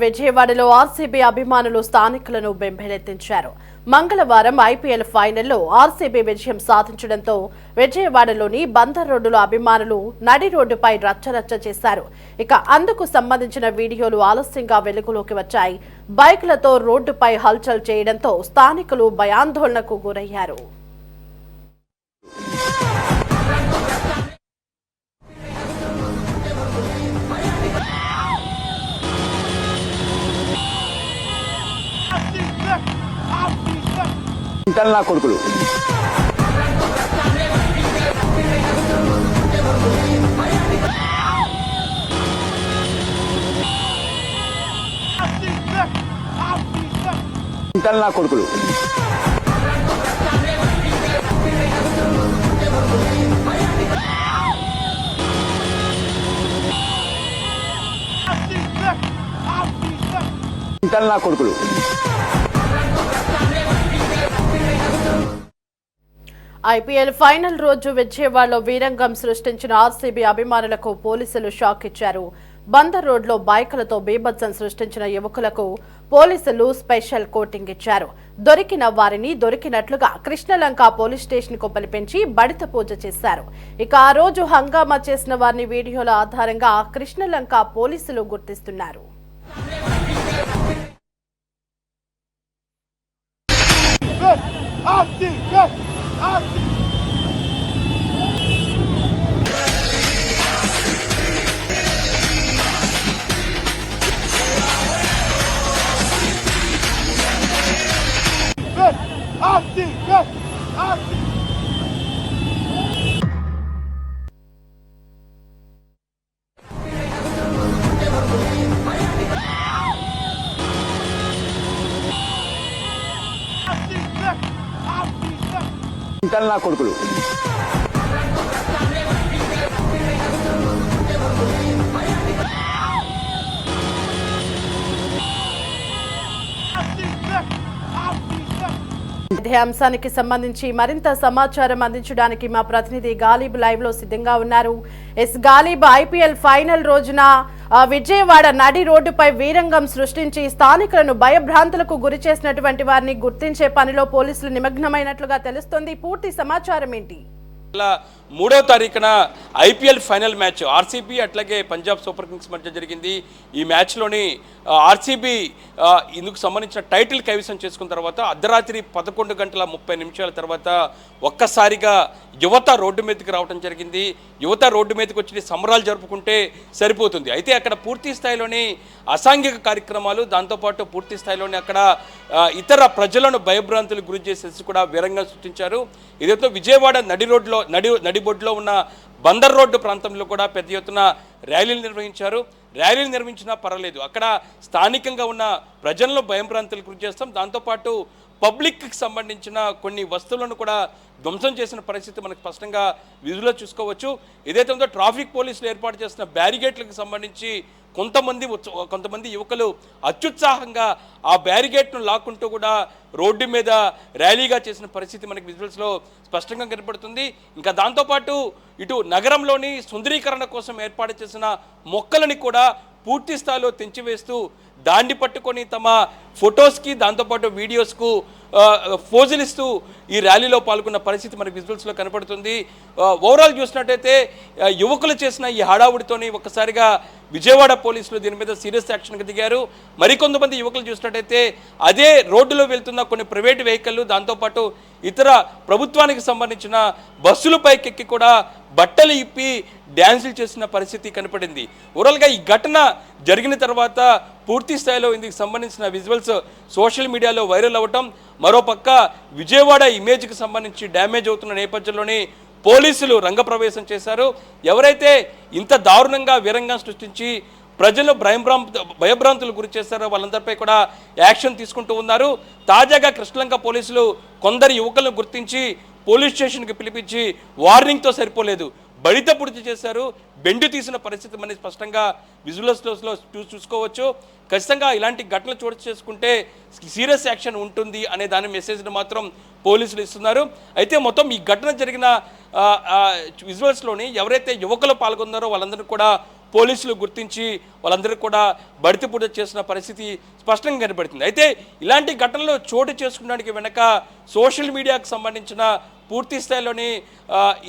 విజయవాడలో ఆర్సీబీ అభిమానులు స్థానికులను బెంబేలెత్తించారు. మంగళవారం ఐపీఎల్ ఫైనల్లో ఆర్సీబీ విజయం సాధించడంతో విజయవాడలోని బందర్ రోడ్డులో అభిమానులు నడి రోడ్డుపై రచ్చరచ్చ చేశారు. ఇక అందుకు సంబంధించిన వీడియోలు ఆలస్యంగా వెలుగులోకి వచ్చాయి. బైక్లతో రోడ్డుపై హల్చల్ చేయడంతో స్థానికులు భయాందోళనకు గురయ్యారు. నా కొడుకులు. ఇంటల్ నా కొడుకులు. ఇంటల్ నా కొడుకులు. ఐపీఎల్ ఫైనల్ రోజు విజయవాడలో వీరంగం సృష్టించిన ఆర్సీబీ అభిమానులకు పోలీసులు షాక్ ఇచ్చారు. బందర్ రోడ్లో బైకులతో బీభత్సం సృష్టించిన యువకులకు పోలీసులు స్పెషల్ కోటింగ్ ఇచ్చారు. దొరికిన వారిని దొరికినట్లుగా కృష్ణలంక పోలీస్ స్టేషన్కు పిలిపించి బడిత పూజ చేశారు. ఇక ఆ రోజు హంగామా చేసిన వారిని వీడియోల ఆధారంగా కృష్ణలంక పోలీసులు గుర్తిస్తున్నారు. Oh, ఇంటల్ నా కొడుకులు. ఇదే అంశానికి సంబంధించి మరింత సమాచారం అందించడానికి మా ప్రతినిధి గాలిబ్ లైవ్లో సిద్ధంగా ఉన్నారు. ఎస్ గాలిబ్ ఐపీఎల్ ఫైనల్ రోజున విజయవాడ నడి రోడ్డుపై వీరంగం సృష్టించి స్థానికులను భయభ్రాంతులకు గురి చేసినటువంటి వారిని గుర్తించే పనిలో పోలీసులు నిమగ్నమైనట్లుగా తెలుస్తోంది. పూర్తి సమాచారం ఏంటి? మూడో తారీఖున ఐపీఎల్ ఫైనల్ మ్యాచ్. ఆర్సీబీ అట్లాగే పంజాబ్ సూపర్ కింగ్స్ మధ్య జరిగింది. ఈ మ్యాచ్లోని ఆర్సీబీ ఇందుకు సంబంధించిన టైటిల్ కైవసం చేసుకున్న తర్వాత అర్ధరాత్రి పదకొండు గంటల ముప్పై నిమిషాల తర్వాత ఒక్కసారిగా యువత రోడ్డు మీదకి రావడం జరిగింది. యువత రోడ్డు మీదకి వచ్చి సంబరాలు జరుపుకుంటే సరిపోతుంది. అయితే అక్కడ పూర్తి స్థాయిలోని అసాంఘిక కార్యక్రమాలు దాంతోపాటు పూర్తి స్థాయిలోని అక్కడ ఇతర ప్రజలను భయభ్రాంతులు గురి చేసేసి కూడా వీరంగా సృష్టించారు. ఇదేతో విజయవాడ నడి రోడ్లో నడి నడిబొడ్లో ఉన్న బందర్ రోడ్డు ప్రాంతంలో కూడా పెద్ద ఎత్తున ర్యాలీలు నిర్వహించారు. ర్యాలీలు నిర్వహించినా పర్వాలేదు. అక్కడ స్థానికంగా ఉన్న ప్రజలను భయభ్రాంతులకు గురి చేస్తాం. దాంతోపాటు పబ్లిక్కి సంబంధించిన కొన్ని వస్తువులను కూడా ధ్వంసం చేసిన పరిస్థితి మనకు స్పష్టంగా విధులో చూసుకోవచ్చు. ఏదైతే ఉందో ట్రాఫిక్ పోలీసులు ఏర్పాటు చేసిన బ్యారిగేట్లకు సంబంధించి కొంతమంది కొంతమంది యువకులు అత్యుత్సాహంగా ఆ బ్యారిగేట్ను లాక్కుంటూ కూడా రోడ్డు మీద ర్యాలీగా చేసిన పరిస్థితి మనకి విజువల్స్లో స్పష్టంగా కనపడుతుంది. ఇంకా దాంతోపాటు ఇటు నగరంలోని సుందరీకరణ కోసం ఏర్పాటు చేసిన మొక్కలని కూడా పూర్తి స్థాయిలో తెంచివేస్తూ దాన్ని పట్టుకొని తమ ఫొటోస్కి దాంతోపాటు వీడియోస్కు ఫోజులిస్తూ ఫోజులు ఇస్తూ ఈ ర్యాలీలో పాల్గొన్న పరిస్థితి మనకి విజువల్స్లో కనపడుతుంది. ఓవరాల్ చూసినట్టయితే యువకులు చేసిన ఈ హడావుడితోని ఒక్కసారిగా విజయవాడ పోలీసులు దీని మీద సీరియస్ యాక్షన్కి దిగారు. మరికొంతమంది యువకులు చూసినట్టయితే అదే రోడ్డులో వెళ్తున్న కొన్ని ప్రైవేట్ వెహికల్లు దాంతోపాటు ఇతర ప్రభుత్వానికి సంబంధించిన బస్సులపైకెక్కి కూడా బట్టలు ఇప్పి డ్యాన్సులు చేసిన పరిస్థితి కనపడింది. ఓవరాల్గా ఈ ఘటన జరిగిన తర్వాత పూర్తి స్థాయిలో ఇందుకు సంబంధించిన విజువల్స్ సోషల్ మీడియాలో వైరల్ అవ్వటం మరోపక్క విజయవాడ ఇమేజ్కి సంబంధించి డ్యామేజ్ అవుతున్న నేపథ్యంలోనే పోలీసులు రంగప్రవేశం చేశారు. ఎవరైతే ఇంత దారుణంగా వీరంగం సృష్టించి ప్రజలు భయభ్రాం భయభ్రాంతులు గురి చేశారో. వాళ్ళందరిపై కూడా యాక్షన్ తీసుకుంటూ ఉన్నారు. తాజాగా కృష్ణలంక పోలీసులు కొందరు యువకులను గుర్తించి పోలీస్ స్టేషన్కి పిలిపించి వార్నింగ్తో సరిపోలేదు. బడిత పూర్తి చేశారు. బెండు తీసిన పరిస్థితి మనకి స్పష్టంగా విజువల్స్లో చూ చూసుకోవచ్చు. ఖచ్చితంగా ఇలాంటి ఘటనలు చోటు చేసుకుంటే సీరియస్ యాక్షన్ ఉంటుంది అనే దాని మెసేజ్ను మాత్రం పోలీసులు ఇస్తున్నారు. అయితే మొత్తం ఈ ఘటన జరిగిన విజువల్స్లోని ఎవరైతే యువకులు పాల్గొన్నారో వాళ్ళందరూ కూడా పోలీసులు గుర్తించి వాళ్ళందరూ కూడా బడితి పూట చేసిన పరిస్థితి స్పష్టంగా కనబడుతుంది. అయితే ఇలాంటి ఘటనలు చోటు చేసుకోవడానికి వెనక సోషల్ మీడియాకు సంబంధించిన పూర్తి స్థాయిలోని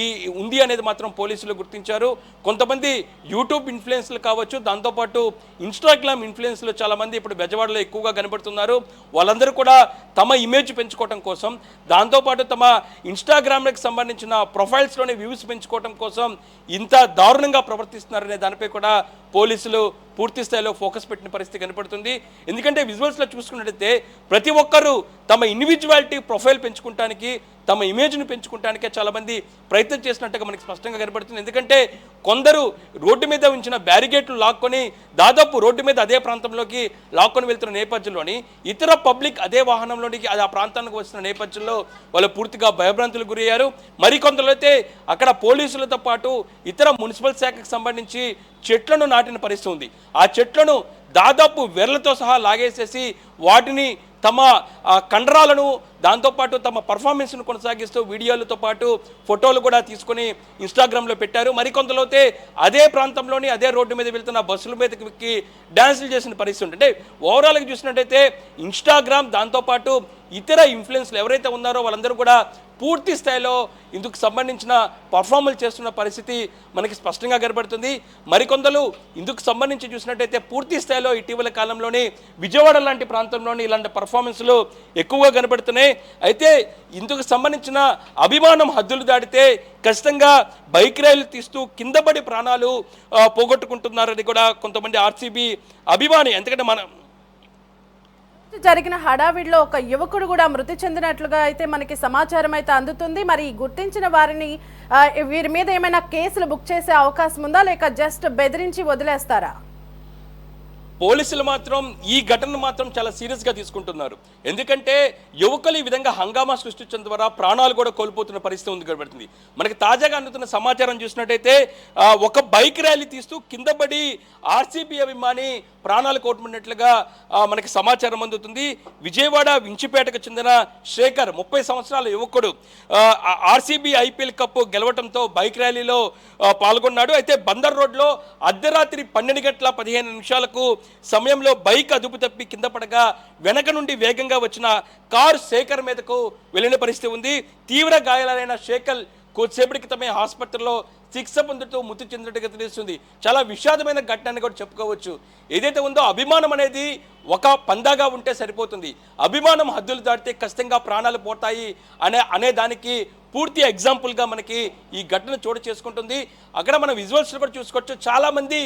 ఈ ఉంది అనేది మాత్రం పోలీసులు గుర్తించారు. కొంతమంది యూట్యూబ్ ఇన్ఫ్లుయెన్స్లు కావచ్చు దాంతోపాటు ఇన్స్టాగ్రామ్ ఇన్ఫ్లుయెన్స్లు చాలామంది ఇప్పుడు బెజవాడలో ఎక్కువగా కనబడుతున్నారు. వాళ్ళందరూ కూడా తమ ఇమేజ్ పెంచుకోవడం కోసం దాంతోపాటు తమ ఇన్స్టాగ్రామ్లకు సంబంధించిన ప్రొఫైల్స్లోని వ్యూస్ పెంచుకోవడం కోసం ఇంత దారుణంగా ప్రవర్తిస్తున్నారనే దానిపై కూడా పోలీసులు పూర్తి స్థాయిలో ఫోకస్ పెట్టిన పరిస్థితి కనపడుతుంది. ఎందుకంటే విజువల్స్లో చూసుకున్నట్టయితే ప్రతి ఒక్కరూ తమ ఇండివిజువాలిటీ ప్రొఫైల్ పెంచుకుంటానికి తమ ఇమేజ్ను పెంచుకుంటానికే చాలామంది ప్రయత్నం చేసినట్టుగా మనకి స్పష్టంగా కనపడుతుంది. ఎందుకంటే కొందరు రోడ్డు మీద ఉంచిన బ్యారిగేట్లు లాక్కొని దాదాపు రోడ్డు మీద అదే ప్రాంతంలోకి లాక్కొని వెళ్తున్న నేపథ్యంలోని ఇతర పబ్లిక్ అదే వాహనంలోనికి అది ఆ ప్రాంతానికి వచ్చిన నేపథ్యంలో వాళ్ళు పూర్తిగా భయభ్రాంతులకు గురయ్యారు. మరికొందరు అయితే అక్కడ పోలీసులతో పాటు ఇతర మున్సిపల్ శాఖకు సంబంధించి చెట్లను నాటిన పరిస్థితి ఉంది. ఆ చెట్లను దాదాపు వెర్లతో సహా లాగేసేసి వాటిని తమ కండరాలను దాంతోపాటు తమ పర్ఫార్మెన్స్ను కొనసాగిస్తూ వీడియోలతో పాటు ఫోటోలు కూడా తీసుకొని ఇన్స్టాగ్రామ్లో పెట్టారు. మరికొంతలో అయితే అదే ప్రాంతంలోని అదే రోడ్డు మీద వెళ్తున్న బస్సుల మీదకి డ్యాన్సులు చేసిన పరిస్థితి ఉంటుంది. అంటే ఓవరాల్గా చూసినట్టయితే ఇన్స్టాగ్రామ్ దాంతోపాటు ఇతర ఇన్ఫ్లుయెన్స్లు ఎవరైతే ఉన్నారో వాళ్ళందరూ కూడా పూర్తి స్థాయిలో ఇందుకు సంబంధించిన పర్ఫార్మెన్స్ చేస్తున్న పరిస్థితి మనకి స్పష్టంగా కనబడుతుంది. మరికొందరు ఇందుకు సంబంధించి చూసినట్టయితే పూర్తి స్థాయిలో ఇటీవల కాలంలోని విజయవాడ లాంటి ప్రాంతంలోని ఇలాంటి పర్ఫార్మెన్స్లు ఎక్కువగా కనబడుతున్నాయి. అయితే ఇందుకు సంబంధించిన అభిమానం హద్దులు దాటితే ఖచ్చితంగా బైక్ రైలు తీస్తూ కిందపడి ప్రాణాలు పోగొట్టుకుంటున్నారని కూడా కొంతమంది ఆర్సీబీ అభిమాని ఎందుకంటే మన జరిగిన హడావిడిలో ఒక యువకుడు కూడా మృతి చెందినట్లుగా అయితే మనకి సమాచారం అయితే అందుతుంది. మరి గుర్తించిన వారిని వీరి మీద ఏమైనా కేసులు బుక్ చేసే అవకాశం ఉందా? లేక జస్ట్ బెదిరించి వదిలేస్తారా? పోలీసులు మాత్రం ఈ ఘటనను మాత్రం చాలా సీరియస్గా తీసుకుంటున్నారు. ఎందుకంటే యువకులు ఈ విధంగా హంగామా సృష్టించడం ద్వారా ప్రాణాలు కూడా కోల్పోతున్న పరిస్థితి ఉంది కనబడుతుంది. మనకి తాజాగా అందుతున్న సమాచారం చూసినట్టయితే ఒక బైక్ ర్యాలీ తీస్తూ కింద పడి ఆర్సీబీ అభిమాని ప్రాణాలు కోల్పోయినట్లుగా మనకి సమాచారం అందుతుంది. విజయవాడ వించిపేటకు చెందిన శేఖర్ ముప్పై సంవత్సరాల యువకుడు ఆర్సీబీ ఐపీఎల్ కప్ గెలవడంతో బైక్ ర్యాలీలో పాల్గొన్నాడు. అయితే బందర్ రోడ్లో అర్ధరాత్రి పన్నెండు గంటల పదిహేను నిమిషాలకు సమయంలో బైక్ అదుపు తప్పి కింద పడగా వెనక నుండి వేగంగా వచ్చిన కారు శేఖర్ మీదకు వెళ్ళిన పరిస్థితి ఉంది. తీవ్ర గాయాలైన శేఖర్ కొద్దిసేపటి క్రితమే హాస్పిటల్లో చికిత్స పొందుతూ మృతి చెందినట్టుగా తెలుస్తుంది. చాలా విషాదమైన ఘటన అని కూడా చెప్పుకోవచ్చు. ఏదైతే ఉందో అభిమానం అనేది ఒక పందాగా ఉంటే సరిపోతుంది. అభిమానం హద్దులు దాటితే ఖచ్చితంగా ప్రాణాలు పోతాయి అనే అనే దానికి పూర్తి ఎగ్జాంపుల్గా మనకి ఈ ఘటన చోటు చేసుకుంటుంది. అక్కడ మనం విజువల్స్ కూడా చూసుకోవచ్చు. చాలామంది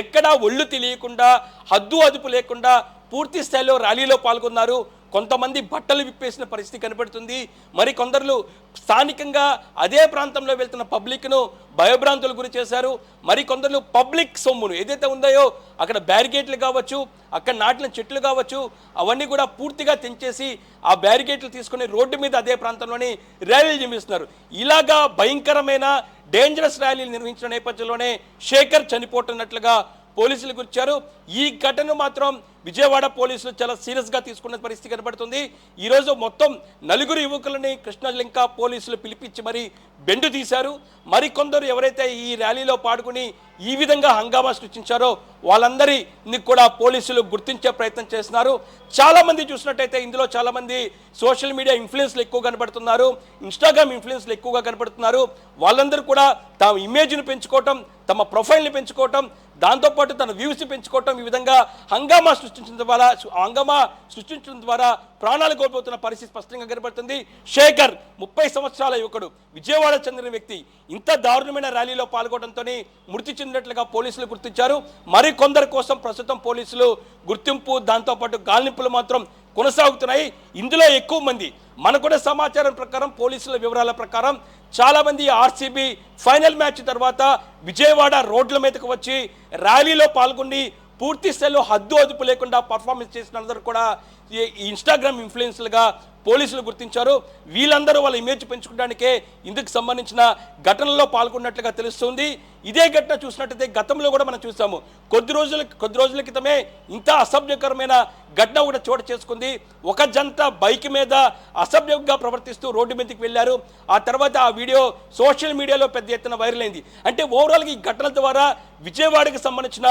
ఎక్కడా ఒళ్ళు తెలియకుండా హద్దు అదుపు లేకుండా పూర్తి స్థాయిలో ర్యాలీలో పాల్గొన్నారు. కొంతమంది బట్టలు విప్పేసిన పరిస్థితి కనబడుతుంది మరి కొందరు స్థానికంగా అదే ప్రాంతంలో వెళ్తున్న పబ్లిక్ను భయభ్రాంతులు గురి చేశారు. మరి కొందరు పబ్లిక్ సొమ్మును ఏదైతే ఉందాయో అక్కడ బ్యారిగేట్లు కావచ్చు అక్కడ నాటిన చెట్లు కావచ్చు అవన్నీ కూడా పూర్తిగా తెంచేసి ఆ బ్యారిగేట్లు తీసుకుని రోడ్డు మీద అదే ప్రాంతంలోని ర్యాలీలు నిర్మిస్తున్నారు. ఇలాగా భయంకరమైన డేంజరస్ ర్యాలీలు నిర్వహించిన నేపథ్యంలోనే శేఖర్ చనిపోతున్నట్లుగా పోలీసులు గుర్చారు ఈ ఘటన మాత్రం విజయవాడ పోలీసులు చాలా సీరియస్గా తీసుకున్న పరిస్థితి కనబడుతుంది. ఈరోజు మొత్తం నలుగురు యువకులని కృష్ణలింక పోలీసులు పిలిపించి మరి బెండు తీశారు. మరికొందరు ఎవరైతే ఈ ర్యాలీలో పాడుకుని ఈ విధంగా హంగామా సృష్టించారో వాళ్ళందరిని కూడా పోలీసులు గుర్తించే ప్రయత్నం చేస్తున్నారు. చాలామంది చూసినట్టయితే ఇందులో చాలామంది సోషల్ మీడియా ఇన్ఫ్లుయెన్స్లు ఎక్కువ కనబడుతున్నారు. ఇన్స్టాగ్రామ్ ఇన్ఫ్లుయెన్స్లు ఎక్కువగా కనబడుతున్నారు. వాళ్ళందరూ కూడా తమ ఇమేజ్ని పెంచుకోవటం తమ ప్రొఫైల్ని పెంచుకోవటం దాంతోపాటు తన వ్యూస్ పెంచుకోవటం ఈ విధంగా హంగామా సృష్టించడం ద్వారా హంగామా సృష్టించడం ద్వారా ప్రాణాలు కోల్పోతున్న పరిస్థితి స్పష్టంగా కనబడుతుంది. శేఖర్ ముప్పై సంవత్సరాల యువకుడు విజయవాడ చెందిన వ్యక్తి ఇంత దారుణమైన ర్యాలీలో పాల్గొనడంతో మృతి చెందినట్లుగా పోలీసులు గుర్తించారు. మరి కొందరి కోసం ప్రస్తుతం పోలీసులు గుర్తింపు దాంతోపాటు గాలింపులు మాత్రం కొనసాగుతున్నాయి. ఇందులో ఎక్కువ మంది మనకున్న సమాచారం ప్రకారం పోలీసుల వివరాల ప్రకారం చాలామంది ఆర్సీబీ ఫైనల్ మ్యాచ్ తర్వాత విజయవాడ రోడ్ల మీదకు వచ్చి ర్యాలీలో పాల్గొని పూర్తి స్థాయిలో హద్దు అదుపు లేకుండా పర్ఫార్మెన్స్ చేసిన అందరూ కూడా ఇన్స్టాగ్రామ్ ఇన్ఫ్లుయెన్స్లుగా పోలీసులు గుర్తించారు. వీళ్ళందరూ వాళ్ళ ఇమేజ్ పెంచుకోవడానికే ఇందుకు సంబంధించిన ఘటనలో పాల్గొన్నట్లుగా తెలుస్తుంది. ఇదే ఘటన చూసినట్టయితే గతంలో కూడా మనం చూసాము. కొద్ది రోజుల కొద్ది రోజుల క్రితమే ఇంత అసభ్యకరమైన ఘటన కూడా చోటు చేసుకుంది. ఒక జంట బైక్ మీద అసభ్యంగా ప్రవర్తిస్తూ రోడ్డు మీదకి వెళ్ళారు. ఆ తర్వాత ఆ వీడియో సోషల్ మీడియాలో పెద్ద ఎత్తున వైరల్ అయింది. అంటే ఓవరాల్గా ఈ ఘటన ద్వారా విజయవాడకి సంబంధించిన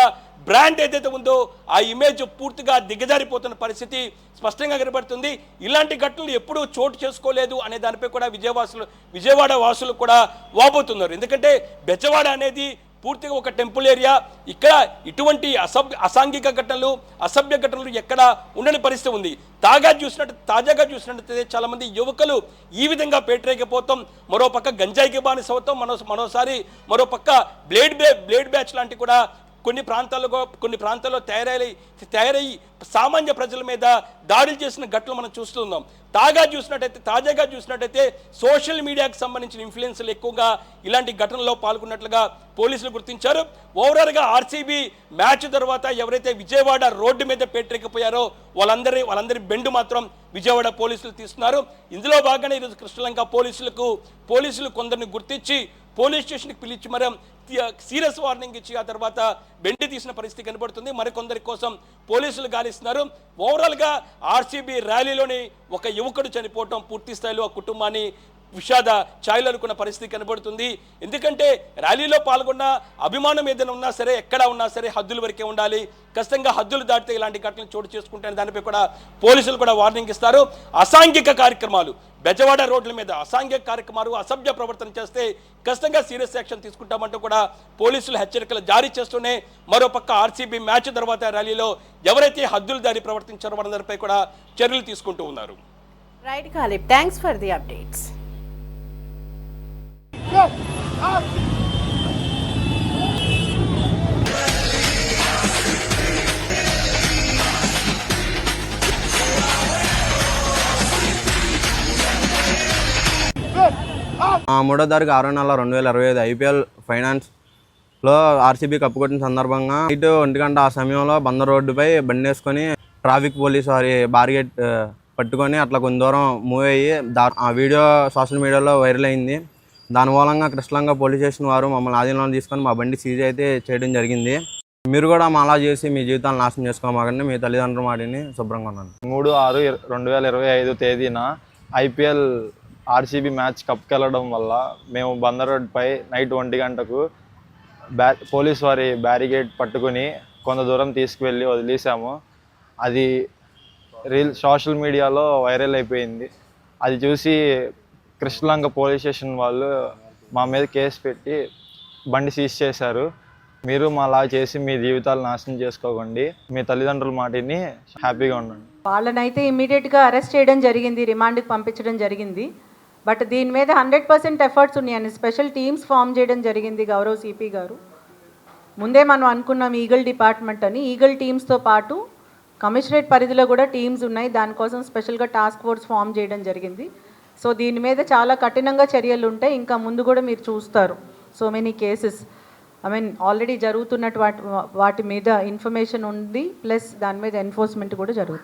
బ్రాండ్ ఏదైతే ఉందో ఆ ఇమేజ్ పూర్తిగా దిగజారిపోతున్న పరిస్థితి స్పష్టంగా కనబడుతుంది. ఇలాంటి ఘటనలు ఎప్పుడూ చోటు చేసుకోలేదు అనే దానిపై కూడా విజయవాసులు విజయవాడ వాసులు కూడా వాపోతున్నారు. ఎందుకంటే బెజవాడ అనేది పూర్తిగా ఒక టెంపుల్ ఏరియా. ఇక్కడ ఇటువంటి అసభ్య అసాంఘిక ఘటనలు అసభ్య ఘటనలు ఎక్కడ ఉండని పరిస్థితి ఉంది. తాగా చూసినట్టు తాజాగా చూసినట్టయితే చాలామంది యువకులు ఈ విధంగా పేటరేకపోతాం మరో పక్క గంజాయికి బానిసవుతాం మనో మరోసారి మరో పక్క బ్లేడ్ బ్యా బ్లేడ్ బ్యాచ్ లాంటి కూడా కొన్ని ప్రాంతాల్లో కొన్ని ప్రాంతాల్లో తయారై తయారయ్యి సామాన్య ప్రజల మీద దాడులు చేసిన ఘటనలు మనం చూస్తున్నాం. తాగా చూసినట్టయితే తాజాగా చూసినట్టయితే సోషల్ మీడియాకు సంబంధించిన ఇన్ఫ్లుయెన్స్లు ఎక్కువగా ఇలాంటి ఘటనలో పాల్గొన్నట్లుగా పోలీసులు గుర్తించారు. ఓవరాల్గా ఆర్సీబీ మ్యాచ్ తర్వాత ఎవరైతే విజయవాడ రోడ్డు మీద పెట్టలేకపోయారో వాళ్ళందరి వాళ్ళందరి బెండు మాత్రం విజయవాడ పోలీసులు తీస్తున్నారు. ఇందులో భాగంగా ఈరోజు కృష్ణలంక పోలీసులకు పోలీసులు కొందరిని గుర్తించి పోలీస్ స్టేషన్కి పిలిచి మరి సీరియస్ వార్నింగ్ ఇచ్చి ఆ తర్వాత బెండి తీసిన పరిస్థితి కనబడుతుంది. మరికొందరి కోసం పోలీసులు గాలిస్తున్నారు. ఓవరాల్గా ఆర్సీబీ ర్యాలీలోని ఒక యువకుడు చనిపోవటం పూర్తి స్థాయిలో ఆ కుటుంబాన్ని విషాద ఛాయలు అనుకున్న పరిస్థితి కనబడుతుంది. ఎందుకంటే ర్యాలీలో పాల్గొన్న అభిమానం ఏదైనా ఉన్నా సరే ఎక్కడ ఉన్నా సరే హద్దుల వరకే ఉండాలి. ఖచ్చితంగా హద్దులు దాటితే ఇలాంటి ఘటనలు చోటు చేసుకుంటే దానిపై కూడా పోలీసులు కూడా వార్నింగ్ ఇస్తారు. అసాంఘిక కార్యక్రమాలు బెజవాడ రోడ్ల మీద అసాంఘిక కార్యక్రమాలు అసభ్య ప్రవర్తన చేస్తే ఖచ్చితంగా సీరియస్ యాక్షన్ తీసుకుంటామంటూ కూడా పోలీసులు హెచ్చరికలు జారీ చేస్తూనే మరోపక్క ఆర్సీబీ మ్యాచ్ తర్వాత ర్యాలీలో ఎవరైతే హద్దులు దారి ప్రవర్తించారో వారందరిపై కూడా చర్యలు తీసుకుంటూ ఉన్నారు. Right Ghalib thanks for the updates మూడో తారీఖు ఆరో నెల రెండు వేల ఇరవై ఐదు ఐపీఎల్ ఫైనాన్స్లో ఆర్సీబీ కప్పు కొట్టిన సందర్భంగా ఇటు ఒంటి గంట ఆ సమయంలో బందర్ రోడ్డుపై బండి వేసుకొని ట్రాఫిక్ పోలీస్ వారి బార్గెట్ పట్టుకొని అట్లా కొంత దూరం మూవ్ అయ్యి దా ఆ వీడియో సోషల్ మీడియాలో వైరల్ అయింది. దాని మూలంగా కృష్ణలంగా పోలీస్ స్టేషన్ వారు మమ్మల్ని ఆధీనంలో తీసుకొని మా బండి సీజ్ అయితే చేయడం జరిగింది. మీరు కూడా మా అలా చేసి మీ జీవితాన్ని నాశనం చేసుకోమాకండి. మీ తల్లిదండ్రుల మాటిని శుభ్రంగా ఉన్నాను మూడు ఆరు రెండు వేల ఇరవై ఐదు తేదీన ఐపీఎల్ ఆర్సీబీ మ్యాచ్ కప్కి వెళ్ళడం వల్ల మేము బందర్ రోడ్పై నైట్ ఒంటి గంటకు బ్యా పోలీస్ వారి బ్యారిగేడ్ పట్టుకుని కొంత దూరం తీసుకువెళ్ళి వదిలేసాము. అది రీల్ సోషల్ మీడియాలో వైరల్ అయిపోయింది. అది చూసి కృష్ణలంక పోలీస్ స్టేషన్ వాళ్ళు మా మీద కేసు పెట్టి బండి సీజ్ చేశారు. మీరు మాలా చేసి మీ జీవితాలు నాశనం చేసుకోకండి. మీ తల్లిదండ్రుల మాటిని హ్యాపీగా ఉండండి. వాళ్ళనైతే ఇమీడియట్గా అరెస్ట్ చేయడం జరిగింది రిమాండ్కి పంపించడం జరిగింది. బట్ దీని మీద హండ్రెడ్ పర్సెంట్ ఎఫర్ట్స్ ఉన్నాయని స్పెషల్ టీమ్స్ ఫామ్ చేయడం జరిగింది గౌరవ్ సిపి గారు. ముందే మనం అనుకున్నాం ఈగల్ డిపార్ట్మెంట్ అని. ఈగల్ టీమ్స్తో పాటు కమిషనరేట్ పరిధిలో కూడా టీమ్స్ ఉన్నాయి. దానికోసం స్పెషల్గా టాస్క్ ఫోర్స్ ఫామ్ చేయడం జరిగింది. సో దీని మీద చాలా కఠినంగా చర్యలు ఉంటాయి. ఇంకా ముందు కూడా మీరు చూస్తారు. So many cases I mean already జరుగుతున్నటువంటి వాటి మీద ఇన్ఫర్మేషన్ ఉంది. ప్లస్ దాని మీద ఎన్ఫోర్స్మెంట్ కూడా జరుగుతుంది.